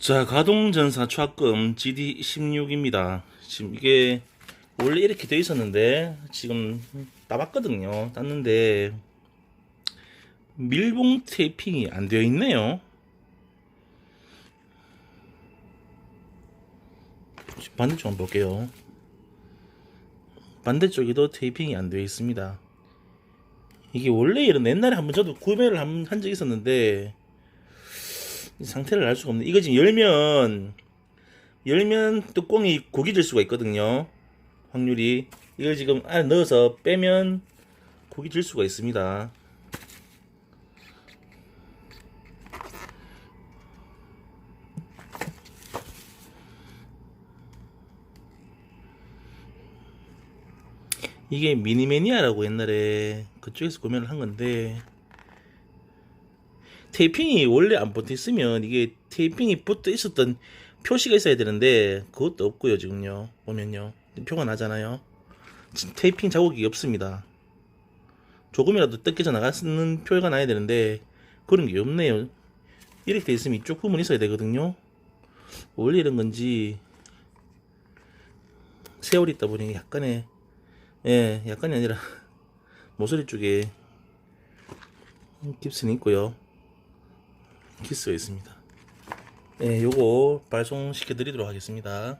자, 가동전사 최악금 GD16입니다. 지금 이게 원래 이렇게 돼 있었는데 지금 따봤거든요. 땄는데 밀봉 테이핑이 안 되어 있네요. 반대쪽 한번 볼게요. 반대쪽에도 테이핑이 안 되어 있습니다. 이게 원래 이런 옛날에 한번 저도 구매를 한 적이 있었는데 이 상태를 알 수가 없네. 이거 지금 열면 열면 뚜껑이 고기 질 수가 있거든요. 확률이 이걸 지금 안에 넣어서 빼면 고기 질 수가 있습니다. 이게 미니매니아라고 옛날에 그쪽에서 구매를 한 건데 테이핑이 원래 안 붙어 있으면 이게 테이핑이 붙어 있었던 표시가 있어야 되는데 그것도 없고요 지금요. 보면요. 표가 나잖아요. 지금 테이핑 자국이 없습니다. 조금이라도 뜯겨져 나가는 표가 나야 되는데 그런 게 없네요. 이렇게 돼 있으면 이쪽 부분 있어야 되거든요. 원래 이런 건지 세월이 있다 보니 약간의 예 약간이 아니라 모서리 쪽에 깁스는 있고요 키스가 있습니다. 네, 요거 발송시켜 드리도록 하겠습니다.